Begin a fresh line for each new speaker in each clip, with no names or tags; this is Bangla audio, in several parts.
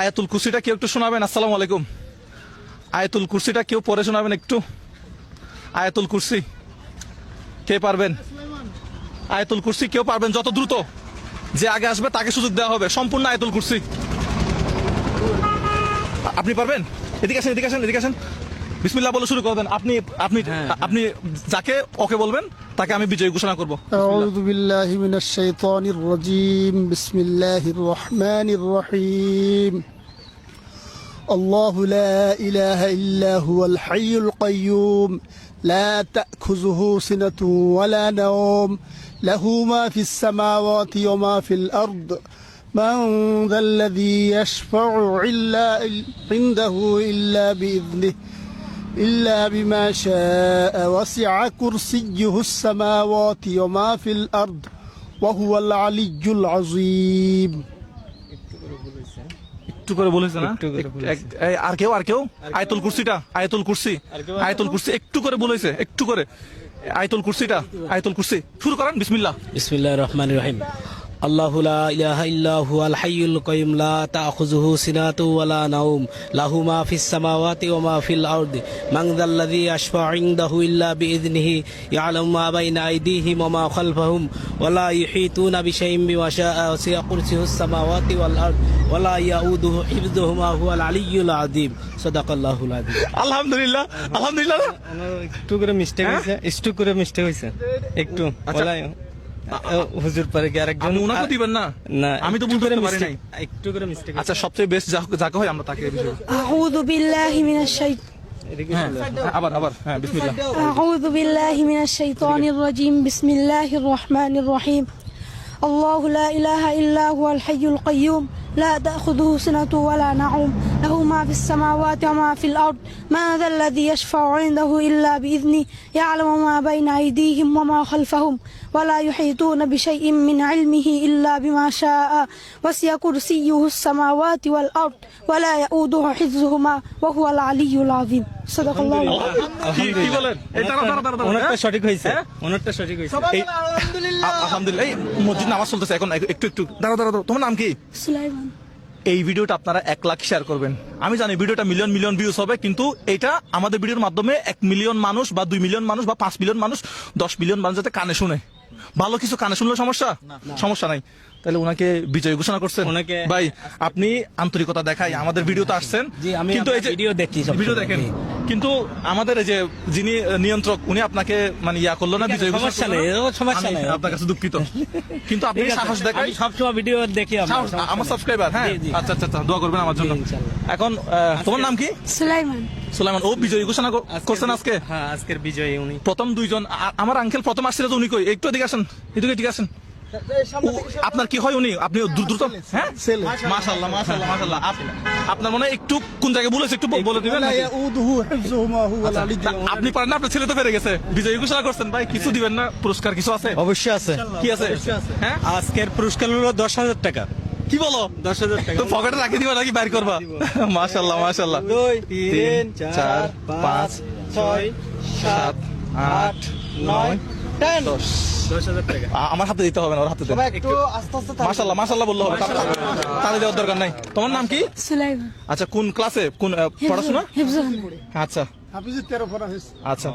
আয়াতুল কুরসিটা কেউ একটু শোনাবেন আসসালামু আলাইকুম আয়াতুল কুরসিটা কেউ পরে শোনাবেন একটু আয়াতুল কুরসি কে পারবেন আয়াতুল কুরসি কেউ পারবেন যত দ্রুত যে আগে আসবে তাকে সুযোগ দেওয়া হবে সম্পূর্ণ আয়াতুল কুরসি আপনি পারবেন এদিকে আসেন এদিকে আসেন এদিকে আসেন বিসমিল্লা বলে শুরু করবেন আপনি আপনি হ্যাঁ। আপনি যাকে ওকে বলবেন তাকে আমি বিজয় ঘোষণা করবো
الله لا إله إلا هو الحي القيوم لا تأخذه سنة ولا نوم له ما في السماوات وما في الأرض من ذا الذي يشفع إلا عنده إلا بإذنه إلا بما شاء وسع كرسيه السماوات وما في الأرض وهو العلي العظيم
একটু করে বলেছে না আর কেউ আর কেউ আয়তুল কুরসিটা আয়তুল কুরসি আয়তুল কুরসি একটু করে বলেছে একটু করে আয়তুল কুরসিটা আয়তুল কুরসি শুরু করেন বিসমিল্লাহ
বিসমিল্লাহ রহমান রহিম আল্লাহ ইহু আল হাইউল কয়ুম লা তাখুজুহু সিনাতু ওয়ালা নাউম লাহু মা ফিস সামাওয়াতি ওয়া মা ফিল আরদি মাংদাল্লাযী আশফা ইনদাহু ইল্লা বিইজনিহি ইয়ালামু মা বাইনা আইদিহিম ওয়া মা খালফাহুম ওয়ালা ইউহিতুনা বিশাইইন বিমা শাআ ওয়াসিআ কুরসিয়ুস সামাওয়াতি ওয়াল আরদ ওয়ালা ইয়াউদুহু হিফযুহুমা হুয়াল আলিয়্যুল আযীম সাদাকাল্লাহুল আযীম
আলহামদুলিল্লাহ আলহামদুলিল্লাহ
একটু করে মিস্টেক হইছে হ্যাঁ? একটু করে মিস্টেক হইছে একটু ওয়ালা আচ্ছা। হুজুর পারে কি আরেকজন
উনাকে দিবেন না না আমি তো বুঝতে পারি নাই একটু করে মিস্টেক আচ্ছা সবচেয়ে বেস্ট যাকে হয় আমরা তাকে বিষয়
আউযু বিল্লাহি মিনাশ শাইতান
হ্যাঁ, হ্যাঁ, আবার আবার হ্যাঁ বিসমিল্লাহ
আউযু বিল্লাহি মিনাশ শাইতানির রাজিম বিসমিল্লাহির রহমানির রহিম আল্লাহু লা ইলাহা ইল্লা হুয়াল হাইয়ুল কাইয়্যুম لا تأخذه سنة ولا نعوم له ما في السماوات وما في الأرض ما ذا الذي يشفع عنده إلا بإذنه يعلم ما بين أيديهم وما خلفهم ولا يحيطون بشيء من علمه إلا بما شاء وسي كرسيه السماوات والأرض ولا يؤوده حفظهما وهو العلي العظيم আমি জানি
ভিডিওটা মিলিয়ন মিলিয়ন ভিউজ হবে কিন্তু এটা আমাদের ভিডিওর মাধ্যমে এক মিলিয়ন মানুষ বা দুই মিলিয়ন মানুষ বা পাঁচ মিলিয়ন মানুষ দশ মিলিয়ন মানুষ যাতে কানে শুনে ভালো কিছু কানে শুনলে সমস্যা সমস্যা নাই তাহলে ওনাকে বিজয় ঘোষণা করছেন ভাই আপনি আন্তরিকতা দেখাই আমাদের ভিডিও তো আসছেন
কিন্তু এই যে ভিডিও দেখি
ভিডিও দেখেন কিন্তু আমাদের যে যিনি নিয়ন্ত্রক উনি আপনাকে মানে ইয়া করলো না বিজয় সমস্যা নেই সমস্যা নেই আপনার কাছে দুঃখিত কিন্তু আপনি সাহস দেখেন
সবসময় ভিডিও দেখি আমার সাবস্ক্রাইবার হ্যাঁ আচ্ছা, আচ্ছা আচ্ছা দোয়া করবেন আমার জন্য এখন তোমার নাম কি সুলাইমান সুলাইমান ও বিজয়ী ঘোষণা করছেন আজকে হ্যাঁ আজকের বিজয়ী উনি প্রথম দুইজন আমার আঙ্কেল প্রথম আসছিল তো উনি কই একটু এদিকে আসেন এদিকে ঠিক আসেন আপনার কি হয় উনি আপনি দ্রুত হ্যাঁ মাশাআল্লাহ মাশাআল্লাহ মাশাআল্লাহ আপনার মনে একটু কোন জায়গায় বলেছে একটু বলে দিবেন আচ্ছা, আপনি পারেন না আপনার ছেলে তো পেরে গেছে বিজয়ী ঘোষণা করছেন ভাই কিছু হ্যাঁ। দিবেন না পুরস্কার কিছু আছে অবশ্যই আছে কি আছে হ্যাঁ আজকের পুরস্কার হলো দশ হাজার টাকা কি বলো দশ হাজার টাকা তো পকেটে রাখি দিবা নাকি বাইর করবা মাশাল্লাহ মাশাল্লাহ দুই তিন চার পাঁচ ছয় সাত আট নয় দশ আমার হাতে দিতে হবে না ওর হাতে হবে তাহলে দেওয়ার দরকার নাই তোমার নাম কি আচ্ছা কোন ক্লাসে কোন পড়াশোনা আচ্ছা আচ্ছা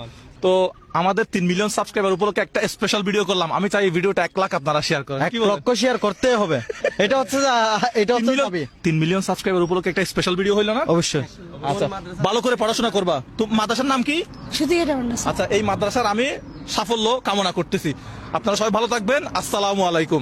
তো আমাদের তিন মিলিয়ন সাবস্ক্রাইবার উপলক্ষে একটা স্পেশাল ভিডিও করলাম আমি চাই ভিডিওটা এক লাখ আপনারা শেয়ার করেন এক লক্ষ শেয়ার করতে হবে এটা হচ্ছে এটা হচ্ছে তিন মিলিয়ন সাবস্ক্রাইবার উপলক্ষে একটা স্পেশাল ভিডিও হইলো না অবশ্যই আচ্ছা ভালো করে পড়াশোনা করবা তো মাদ্রাসার নাম কি আচ্ছা এই মাদ্রাসার আমি সাফল্য কামনা করতেছি আপনারা সবাই ভালো থাকবেন আসসালামু আলাইকুম